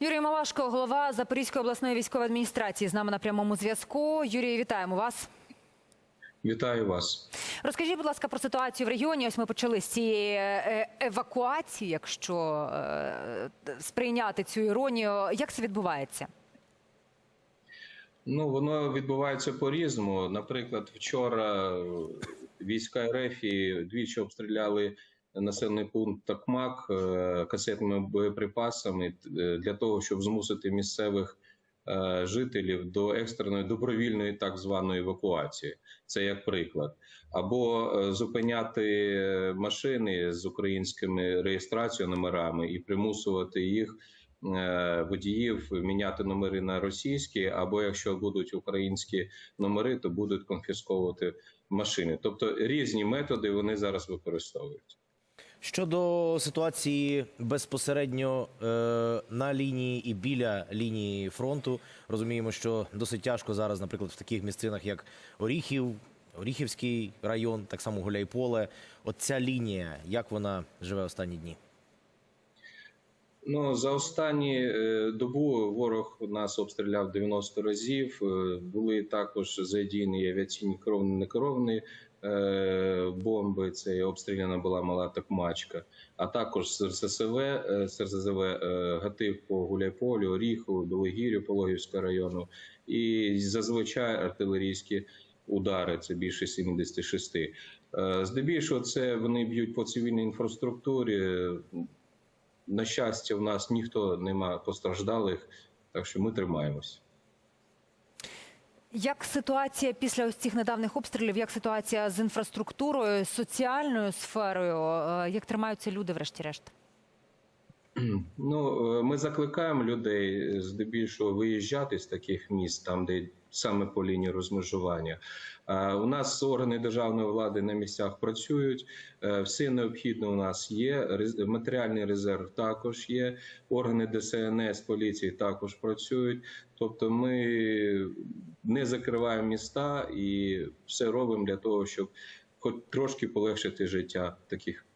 Юрій Малашко, голова Запорізької обласної військової адміністрації, з нами на прямому зв'язку. Юрій, вітаємо вас. Вітаю вас. Розкажіть, будь ласка, про ситуацію в регіоні. Ось ми почали з цієї е, евакуації, якщо е, сприйняти цю іронію. Як це відбувається? Ну воно відбувається по-різному. Наприклад, вчора війська РФ двічі обстріляли населений пункт Такмак е, касетними боєприпасами е, для того, щоб змусити місцевих е, жителів до екстреної добровільної так званої евакуації. Це як приклад, або зупиняти машини з українськими реєстрацією номерами і примусувати їх водіїв міняти номери на російські, або якщо будуть українські номери, то будуть конфісковувати машини. Тобто різні методи вони зараз використовують. Щодо ситуації безпосередньо е, на лінії і біля лінії фронту, розуміємо, що досить тяжко зараз, наприклад, в таких місцинах, як Оріхів, Оріхівський район, так само Гуляйполе. От ця лінія, як вона живе останні дні? Ну за останні е, добу ворог нас обстріляв 90 разів. Е, Були також задіяні авіаційні керовані некеровані бомби. Це обстріляна була мала такмачка, а також з РСЗВ, е, е, гатив по Гуляйполю, Оріхову, Білогір'ю, Пологівського району і зазвичай артилерійські удари. Це більше 76. Е, Здебільшого це вони б'ють по цивільній інфраструктурі. На щастя, в нас ніхто нема постраждалих, так що ми тримаємось. Як ситуація після ось цих недавніх обстрілів? Як ситуація з інфраструктурою, соціальною сферою? Е, Як тримаються люди, врешті-решт? Ну е, ми закликаємо людей е, здебільшого виїжджати з таких міст, там де саме по лінії розмежування. У нас органи державної влади на місцях працюють. е, Все необхідне у нас є. Матеріальний резерв також є. Органи ДСНС поліції також працюють. Тобто, ми не закриваємо міста і все робимо для того, щоб хоч трошки полегшити життя в таких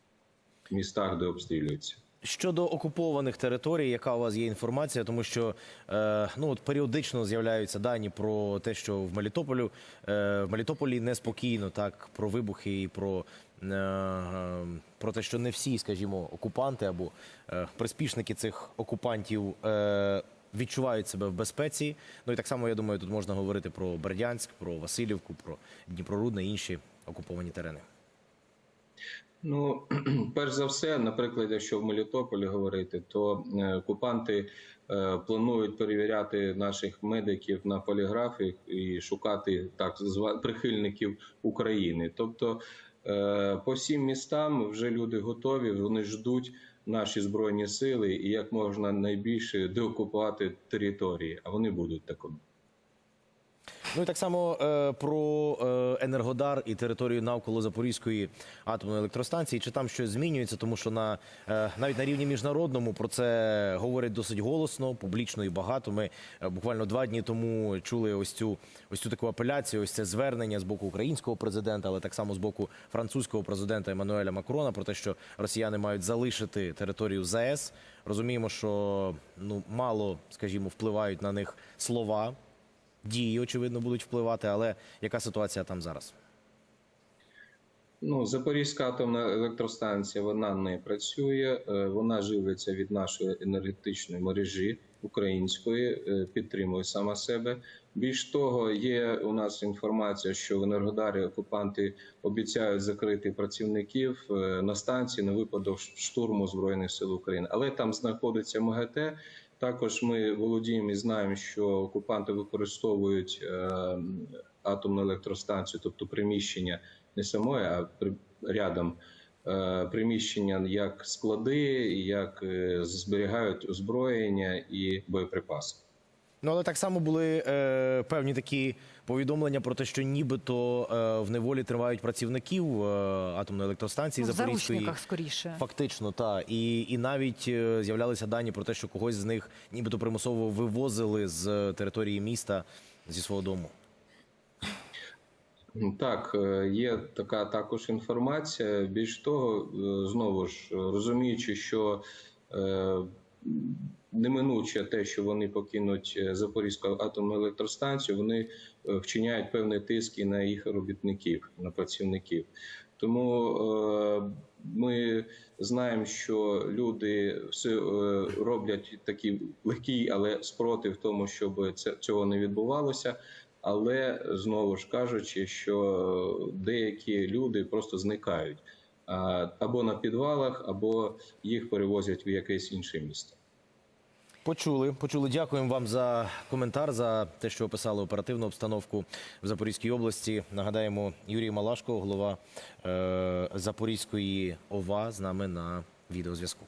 містах, де обстрілюються. Щодо окупованих територій, яка у вас є інформація, тому що е, ну от періодично з'являються дані про те, що в Мелітополю е, в Мелітополі неспокійно, так про вибухи і про, е, е, про те, що не всі, скажімо, окупанти або е, приспішники цих окупантів. Е, Відчувають себе в безпеці. Ну і так само я думаю, тут можна говорити про Бердянськ, про Васильівку, про Дніпрорудне інші окуповані терени. Ну, перш за все, наприклад, якщо в Мелітополі говорити, то е, окупанти е, планують перевіряти наших медиків на поліграфі і шукати так званих прихильників України. Тобто е, по всім містам вже люди готові, вони ждуть наші збройні сили і як можна найбільше деокупувати території, а вони будуть такими. Ну і так само е, про е, Енергодар і територію навколо Запорізької атомної електростанції. Чи там щось змінюється? Тому що на е, навіть на рівні міжнародному про це говорять досить голосно, публічно і багато. Ми е, буквально два дні тому чули ось цю ось цю таку апеляцію, ось це звернення з боку українського президента, але так само з боку французького президента Еммануеля Макрона про те, що росіяни мають залишити територію ЗАЕС. Розуміємо, що ну мало, скажімо, впливають на них слова дії, очевидно, будуть впливати. Але яка ситуація там зараз? Ну, Запорізька атомна електростанція вона не працює, е, вона живиться від нашої енергетичної мережі української, е, підтримує сама себе. Більш того, є у нас інформація, що в Енергодарі окупанти обіцяють закрити працівників е, на станції на випадок штурму збройних сил України, але там знаходиться МГТ. Також ми володіємо і знаємо, що окупанти використовують е, атомну електростанцію, тобто приміщення не самої, а рядом е, приміщення як склади, як е, зберігають озброєння і боєприпаси. Ну але так само були е, певні такі повідомлення про те, що нібито е, в неволі тривають працівників е, атомної електростанції Ну, в Запорізької. заручниках скоріше. Фактично, так. І, і навіть е, з'являлися дані про те, що когось з них нібито примусово вивозили з території міста зі свого дому. Так, е, є така також інформація. Більш того, е, знову ж розуміючи, що е, неминуче те, що вони покинуть е, Запорізьку атомну електростанцію, вони е, вчиняють певний тиск і на їх робітників, на працівників. Тому е, ми знаємо, що люди все роблять такий легкий, але спротив тому, щоб цього не відбувалося. Але знову ж кажучи, що деякі люди просто зникають або на підвалах, або їх перевозять в якесь інше місто. Почули, почули. Дякуємо вам за коментар, за те, що описали оперативну обстановку в Запорізькій області. Нагадаємо, Юрій Малашко, голова е, Запорізької ОВА, з нами на відеозв'язку.